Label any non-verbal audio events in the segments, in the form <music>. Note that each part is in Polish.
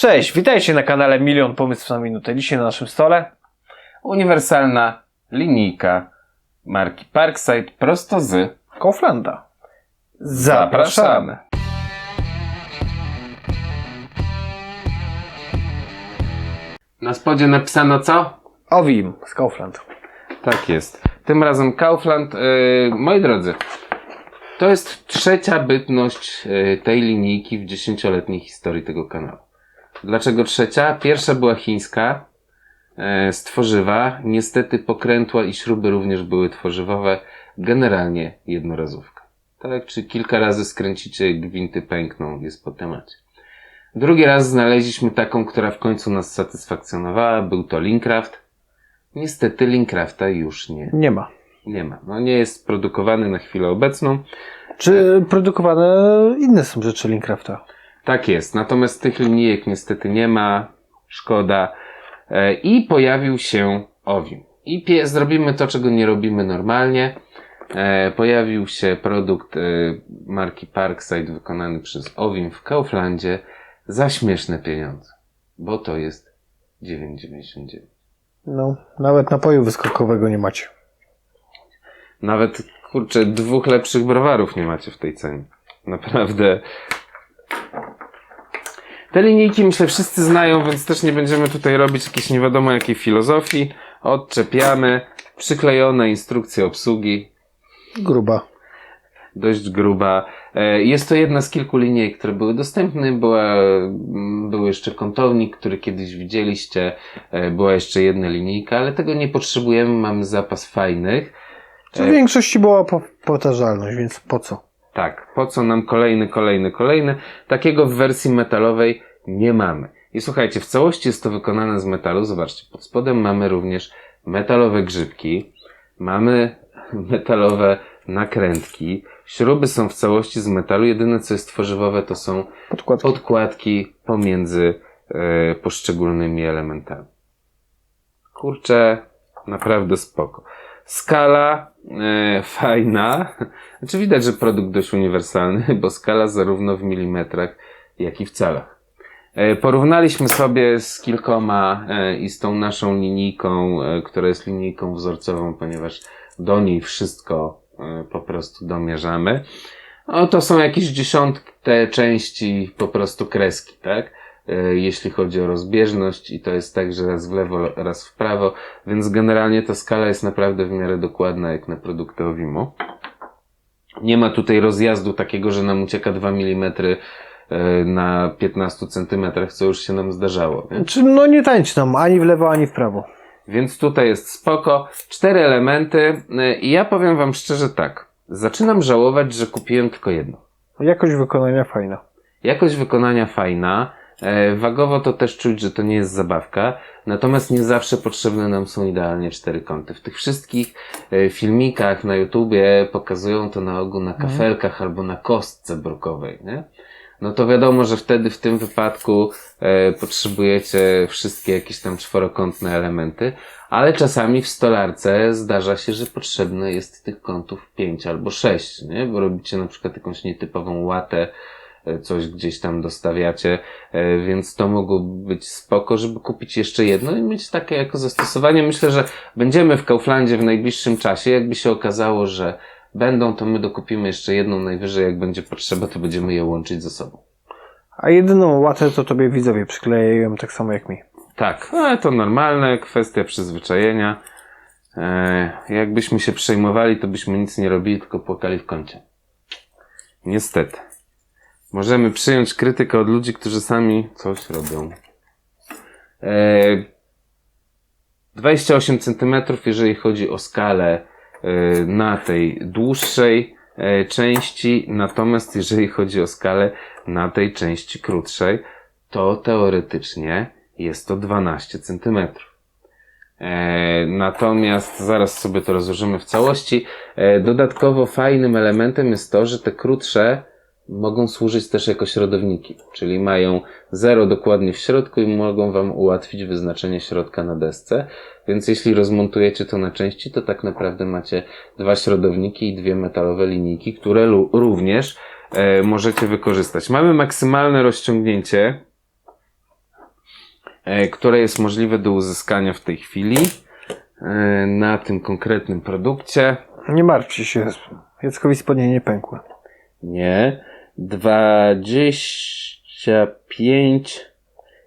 Cześć, witajcie na kanale Milion Pomysłów na Minutę. Dzisiaj na naszym stole Uniwersalna linijka marki Parkside prosto z Kauflanda. Zapraszamy. Na spodzie napisano co? Owim z Kaufland. Tak jest. Tym razem Kaufland. Yy, moi drodzy, to jest trzecia bytność yy, tej linijki w dziesięcioletniej historii tego kanału. Dlaczego trzecia? Pierwsza była chińska, yy, z tworzywa. Niestety pokrętła i śruby również były tworzywowe. Generalnie jednorazówka. Tak, czy kilka razy skręcicie, gwinty pękną, jest po temacie. Drugi raz znaleźliśmy taką, która w końcu nas satysfakcjonowała. Był to Lincraft. Niestety Lincrafta już nie, Nie ma. nie ma. No nie jest produkowany na chwilę obecną. Czy produkowane inne są rzeczy Lincrafta? Tak jest. Natomiast tych linijek niestety nie ma. Szkoda. E, I pojawił się Ovim. I pie- zrobimy to, czego nie robimy normalnie. E, pojawił się produkt e, marki Parkside wykonany przez Ovim w Kauflandzie za śmieszne pieniądze. Bo to jest 9,99. No, nawet napoju wyskokowego nie macie. Nawet, kurczę, dwóch lepszych browarów nie macie w tej cenie. Naprawdę. Te linijki myślę wszyscy znają, więc też nie będziemy tutaj robić jakiejś nie wiadomo jakiej filozofii. Odczepiamy. Przyklejone instrukcje obsługi. Gruba. Dość gruba. E, Jest to jedna z kilku linijek, które były dostępne. Była, mm, był jeszcze kątownik, który kiedyś widzieliście. E, Była jeszcze jedna linijka, ale tego nie potrzebujemy. Mamy zapas fajnych. W większości była po- powtarzalność, więc po co? Tak, po co nam kolejny, kolejny, kolejny? Takiego w wersji metalowej nie mamy. I słuchajcie, w całości jest to wykonane z metalu. Zobaczcie, pod spodem mamy również metalowe grzybki, mamy <laughs> metalowe nakrętki, śruby są w całości z metalu. Jedyne co jest tworzywowe to są Podkładki. podkładki pomiędzy e, poszczególnymi elementami. Kurczę, naprawdę spoko. Skala e, fajna. Znaczy widać, że produkt dość uniwersalny, bo skala zarówno w milimetrach, jak i w calach. E, Porównaliśmy sobie z kilkoma e, i z tą naszą linijką, e, która jest linijką wzorcową, ponieważ do niej wszystko e, po prostu domierzamy. No to są jakieś dziesiątne części po prostu kreski, tak? E, Jeśli chodzi o rozbieżność i to jest tak, że raz w lewo, raz w prawo, więc generalnie ta skala jest naprawdę w miarę dokładna jak na produkty Ovimo. Nie ma tutaj rozjazdu takiego, że nam ucieka 2 mm e, na 15 cm, co już się nam zdarzało. Nie? Czy no nie tańczy nam ani w lewo, ani w prawo. Więc tutaj jest spoko. Cztery elementy e, i ja powiem wam szczerze tak. Zaczynam żałować, że kupiłem tylko jedno. Jakość wykonania fajna. Jakość wykonania fajna. E, wagowo to też czuć, że to nie jest zabawka. Natomiast nie zawsze potrzebne nam są idealnie cztery kąty. W tych wszystkich e, filmikach na YouTubie pokazują to na ogół na kafelkach albo na kostce brukowej, nie? No to wiadomo, że wtedy w tym wypadku e, potrzebujecie wszystkie jakieś tam czworokątne elementy, ale czasami w stolarce zdarza się, że potrzebne jest tych kątów pięć albo sześć, nie? Bo robicie na przykład jakąś nietypową łatę, coś gdzieś tam dostawiacie, e, więc to mogłoby być spoko, żeby kupić jeszcze jedno i mieć takie jako zastosowanie. Myślę, że będziemy w Kauflandzie w najbliższym czasie. Jakby się okazało, że będą, to my dokupimy jeszcze jedną najwyżej, jak będzie potrzeba, to będziemy je łączyć ze sobą. A jedyną łatę to tobie widzowie przyklejają tak samo jak mi. Tak, no ale to normalne, kwestia przyzwyczajenia. E, jakbyśmy się przejmowali, to byśmy nic nie robili, tylko płakali w kącie. Niestety. Możemy przyjąć krytykę od ludzi, którzy sami coś robią. E, 28 cm, jeżeli chodzi o skalę e, na tej dłuższej e, części, natomiast jeżeli chodzi o skalę na tej części krótszej, to teoretycznie jest to 12 cm. E, natomiast zaraz sobie to rozłożymy w całości. E, dodatkowo fajnym elementem jest to, że te krótsze mogą służyć też jako środowniki, czyli mają zero dokładnie w środku i mogą Wam ułatwić wyznaczenie środka na desce. Więc jeśli rozmontujecie to na części, to tak naprawdę macie dwa środowniki i dwie metalowe linijki, które również e, możecie wykorzystać. Mamy maksymalne rozciągnięcie e, które jest możliwe do uzyskania w tej chwili e, na tym konkretnym produkcie. Nie martwcie się, Jackowi spodnie nie pękły. Nie. 25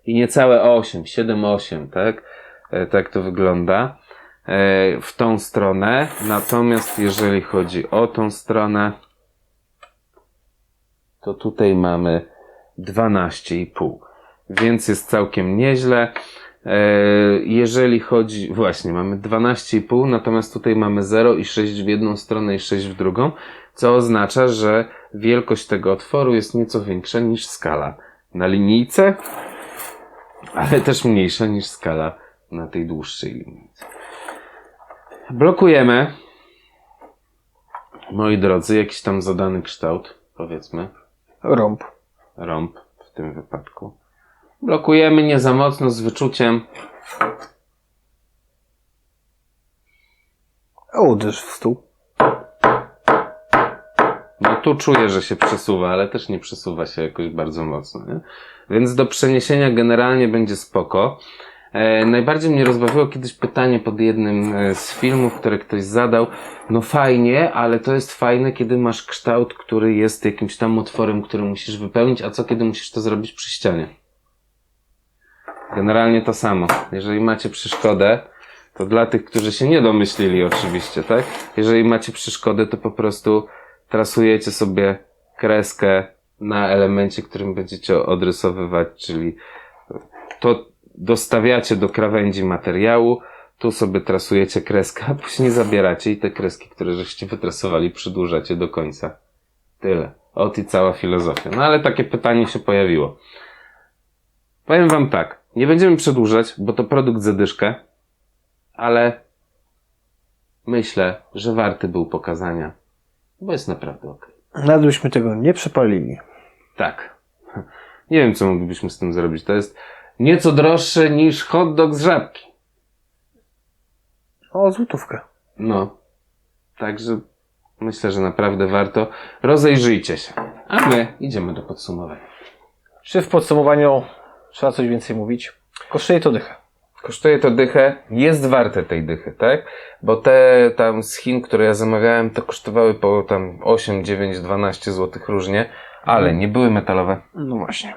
i niecałe 8, 7, 8, tak? E, Tak to wygląda e, w tą stronę. Natomiast jeżeli chodzi o tą stronę, to tutaj mamy 12,5. Więc jest całkiem nieźle. E, Jeżeli chodzi, właśnie, mamy 12,5, natomiast tutaj mamy 0 i 6 w jedną stronę i 6 w drugą, co oznacza, że wielkość tego otworu jest nieco większa niż skala na linijce, ale też mniejsza niż skala na tej dłuższej linijce. Blokujemy, moi drodzy, jakiś tam zadany kształt, powiedzmy Rąb. rąb w tym wypadku. Blokujemy nie za mocno, z wyczuciem. Uderz w stół. Tu czuję, że się przesuwa, ale też nie przesuwa się jakoś bardzo mocno. Nie? Więc do przeniesienia generalnie będzie spoko. E, najbardziej mnie rozbawiło kiedyś pytanie pod jednym e, z filmów, które ktoś zadał. No fajnie, ale to jest fajne, kiedy masz kształt, który jest jakimś tam otworem, który musisz wypełnić, a co kiedy musisz to zrobić przy ścianie? Generalnie to samo. Jeżeli macie przeszkodę, to dla tych, którzy się nie domyślili oczywiście, tak? Jeżeli macie przeszkodę, to po prostu trasujecie sobie kreskę na elemencie, którym będziecie odrysowywać, czyli to dostawiacie do krawędzi materiału, tu sobie trasujecie kreskę, a później zabieracie i te kreski, które żeście wytrasowali, przedłużacie do końca. Tyle. Ot i cała filozofia. No ale takie pytanie się pojawiło. Powiem wam tak, nie będziemy przedłużać, bo to produkt za dyszkę, ale myślę, że warty był pokazania, bo jest naprawdę ok. Nawet byśmy tego nie przepalili. Tak. Nie wiem, co moglibyśmy z tym zrobić. To jest nieco droższe niż hot dog z żabki. O, złotówkę. No. Także myślę, że naprawdę warto. Rozejrzyjcie się. A my idziemy do podsumowania. Czy w podsumowaniu trzeba coś więcej mówić? Kosztuje to dychę. Kosztuje to dychę, jest warte tej dychy, tak? Bo te tam z Chin, które ja zamawiałem, to kosztowały po tam 8, 9, 12 zł różnie, ale nie były metalowe. No właśnie.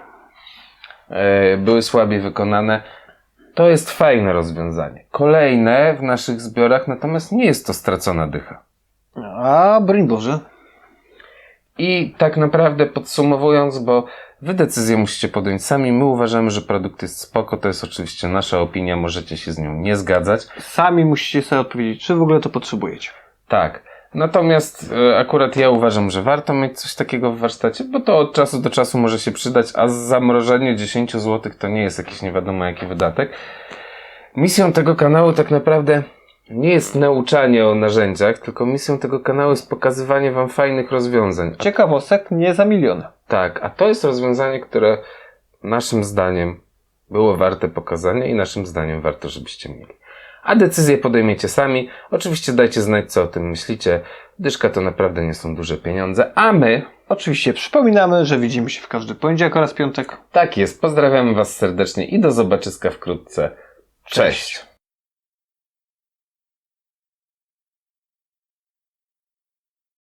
e, były słabiej wykonane. To jest fajne rozwiązanie. Kolejne w naszych zbiorach, natomiast nie jest to stracona dycha. A broń Boże. I tak naprawdę podsumowując, bo wy decyzję musicie podjąć sami, my uważamy, że produkt jest spoko, to jest oczywiście nasza opinia, możecie się z nią nie zgadzać. Sami musicie sobie odpowiedzieć, czy w ogóle to potrzebujecie. Tak. Natomiast e, akurat ja uważam, że warto mieć coś takiego w warsztacie, bo to od czasu do czasu może się przydać, a zamrożenie 10 zł to nie jest jakiś nie wiadomo jaki wydatek. Misją tego kanału tak naprawdę nie jest nauczanie o narzędziach, tylko misją tego kanału jest pokazywanie wam fajnych rozwiązań. Ciekawostek nie za milion. Tak, a to jest rozwiązanie, które naszym zdaniem było warte pokazania i naszym zdaniem warto, żebyście mieli. A decyzję podejmiecie sami. Oczywiście dajcie znać, co o tym myślicie. Dyszka to naprawdę nie są duże pieniądze, a my, Oczywiście przypominamy, że widzimy się w każdy poniedziałek oraz piątek. tak jest, pozdrawiamy Was serdecznie i do zobaczyska wkrótce. Cześć.